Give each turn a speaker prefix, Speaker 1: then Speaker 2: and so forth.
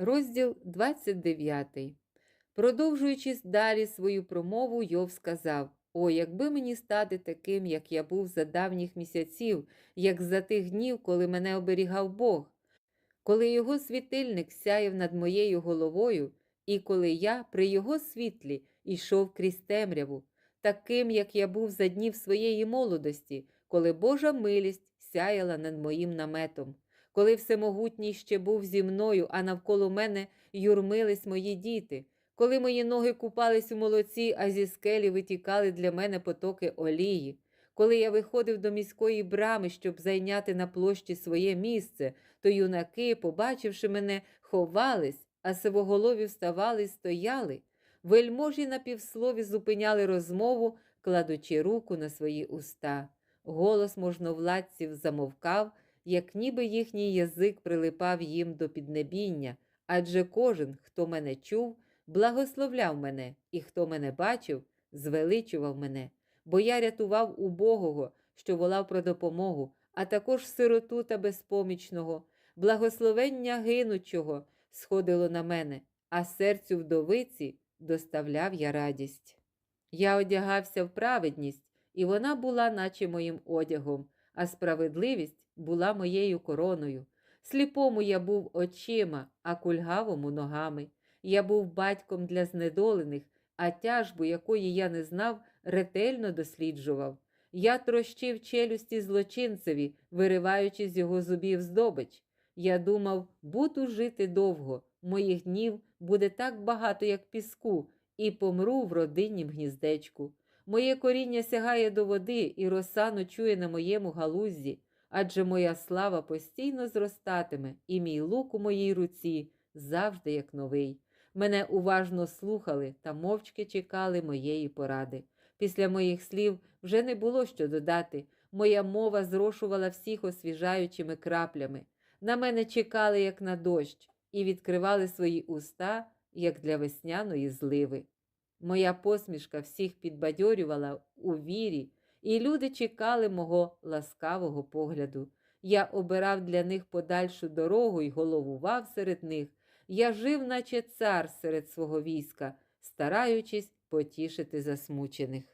Speaker 1: Розділ 29. Продовжуючи далі свою промову, Йов сказав: О, якби мені стати таким, як я був за давніх місяців, як за тих днів, коли мене оберігав Бог, коли його світильник сяяв над моєю головою, і коли я при його світлі йшов крізь темряву, таким, як я був за днів своєї молодості, коли Божа милість сяяла над моїм наметом, коли всемогутній ще був зі мною, а навколо мене юрмились мої діти, коли мої ноги купались у молоці, а зі скелі витікали для мене потоки олії, коли я виходив до міської брами, щоб зайняти на площі своє місце, то юнаки, побачивши мене, ховались, а сивоголові вставали й стояли. Вельможі на півслові зупиняли розмову, кладучи руку на свої уста. Голос можновладців замовкав, як ніби їхній язик прилипав їм до піднебіння, адже кожен, хто мене чув, благословляв мене, і хто мене бачив, звеличував мене, бо я рятував убогого, що волав про допомогу, а також сироту та безпомічного, благословення гинучого сходило на мене, а серцю вдовиці доставляв я радість. Я одягався в праведність, і вона була, наче моїм одягом, а справедливість була моєю короною. Сліпому я був очима, а кульгавому ногами. Я був батьком для знедолених, а тяжбу, якої я не знав, ретельно досліджував. Я трощив челюсті злочинцеві, вириваючи з його зубів здобич. Я думав, буду жити довго, моїх днів буде так багато, як піску, і помру в родиннім гніздечку. Моє коріння сягає до води, і роса ночує на моєму галузі, адже моя слава постійно зростатиме, і мій лук у моїй руці завжди як новий. Мене уважно слухали та мовчки чекали моєї поради. Після моїх слів вже не було що додати. Моя мова зрошувала всіх освіжаючими краплями. На мене чекали, як на дощ, і відкривали свої уста, як для весняної зливи. Моя посмішка всіх підбадьорювала у вірі, і люди чекали мого ласкавого погляду. Я обирав для них подальшу дорогу і головував серед них. Я жив, наче цар серед свого війська, стараючись потішити засмучених.